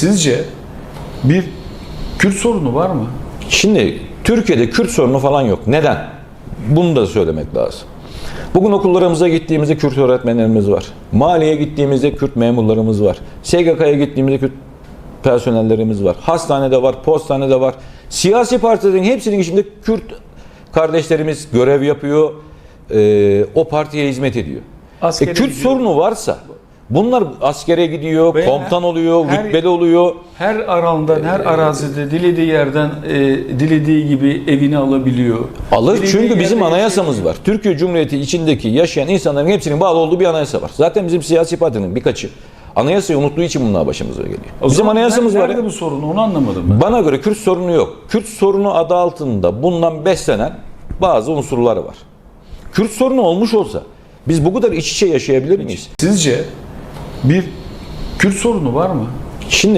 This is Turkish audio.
Sizce bir Kürt sorunu var mı? Şimdi Türkiye'de Kürt sorunu falan yok. Neden? Bunu da söylemek lazım. Bugün okullarımıza gittiğimizde Kürt öğretmenlerimiz var. Maliye gittiğimizde Kürt memurlarımız var. SGK'ya gittiğimizde Kürt personellerimiz var. Hastanede var, postanede var. Siyasi partilerin hepsinin içinde Kürt kardeşlerimiz görev yapıyor. Ee, o partiye hizmet ediyor. E, Kürt sorunu varsa bunlar askere gidiyor, Veya komutan oluyor, her- rütbeli oluyor. Her alandan, her arazide dilediği yerden e, dilediği gibi evini alabiliyor. Alır Dilediği çünkü bizim anayasamız yaşayabiliyor. var. Türkiye Cumhuriyeti içindeki yaşayan insanların hepsinin bağlı olduğu bir anayasa var. Zaten bizim siyasi partinin birkaçı anayasayı unuttuğu için bunlar başımıza geliyor. O bizim anayasamız nerede var. ya. bu sorun onu anlamadım ben. Bana göre Kürt sorunu yok. Kürt sorunu adı altında bundan beslenen bazı unsurlar var. Kürt sorunu olmuş olsa biz bu kadar iç içe yaşayabilir miyiz? Sizce bir Kürt sorunu var mı? Şimdi